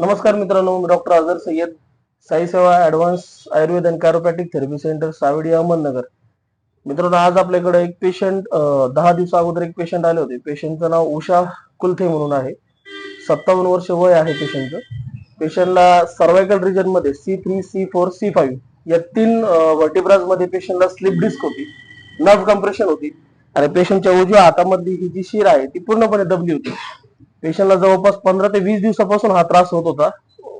नमस्कार मित्रांनो मी doctor Azhar Sayyad Sai Seva advance Ayurved and chiropathic therapy centre Sawadi Ahmednagar. मित्रांनो आज आपल्याकडे एक पेशंट दहा दिवसा अगोदर एक पेशंट आले होते. पेशंटचं नाव उषा कुलथे म्हणून आहे. सत्तावन्न वर्ष वय आहे पेशंटचं पेशंटला सर्वायकल रिजनमध्ये C three C four C five या तीन वर्टिब्राजमध्ये पेशंटला स्लिप डिस्क होती. नर्व कम्प्रेशन होती. आणि पेशंटच्या उजव्या हातामधली ही जी शिर आहे ती पूर्णपणे दबली होती. पेशंटला जवळपास पंधरा ते वीस दिवसापासून हा त्रास होत होता.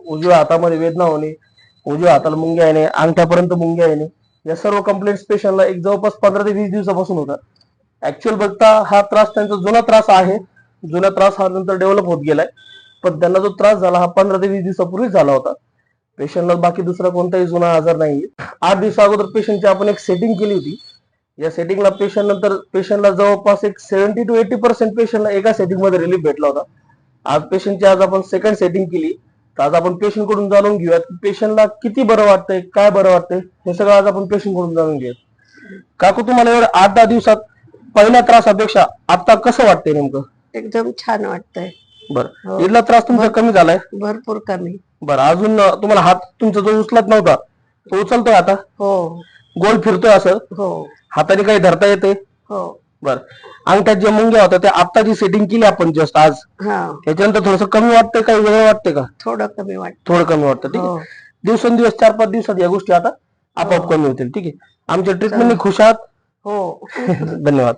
उजव्या हातामध्ये वेदना होणे उजव्या हाताला मुंग्या येणे अंगठ्यापर्यंत मुंग्या येणे या सर्व कंप्लेंट्स पेशंटला एक जवळपास पंधरा ते वीस दिवसापासून होता. ऍक्च्युअल बघता हा त्रास त्यांचा जुना त्रास आहे. जुना त्रास हा नंतर डेव्हलप होत गेलाय. पण त्यांना जो त्रास झाला हा पंधरा ते वीस दिवसापूर्वीच झाला होता. पेशंटला बाकी दुसरा कोणताही जुना आजार नाही आठ दिवसा अगोदर पेशंटची आपण एक सेटिंग केली होती. या सेटिंगला पेशंट नंतर पेशंटला जवळपास एक सेव्हन्टी टू एटी पर्सेंट पेशंटला एका सेटिंगमध्ये रिलीफ भेटला होता. आज पेशंटची आज आपण सेकंड सेटिंग केली. तर आज आपण पेशंटकडून जाणून घेऊयात की पेशंटला किती बरं वाटतंय काय बरं वाटतंय हे सगळं आज आपण पेशंटकडून जाणून घेऊयात. काकू तुम्हाला एवढं आठ दहा दिवसात पहिल्या त्रासापेक्षा आता कसं वाटतंय नेमकं? एकदम छान वाटतंय. बरं. हो. इथला त्रास तुमचा कमी झालाय? भरपूर कमी. बरं अजून तुम्हाला हात तुमचा जो उचलत नव्हता तो उचलतोय आता? हो. गोल फिरतोय असं? हो. हाताने काही धरता येते हो. बर. अंगठ्यात ज्या मुंग्या होत्या त्या आता जी सेटिंग केली आपण जस्ट आज हा. त्याच्यानंतर थोडस कमी वाटतंय काही वेगळं वाटतंय का? थोडं कमी वाटत थोडं कमी वाटतं ठीक आहे. हो. दिवसेंदिवस चार पाच दिवसात या गोष्टी आता आपोआप हो. कमी होतील ठीक आहे. आमच्या ट्रीटमेंटने खुश आहात? हो. धन्यवाद.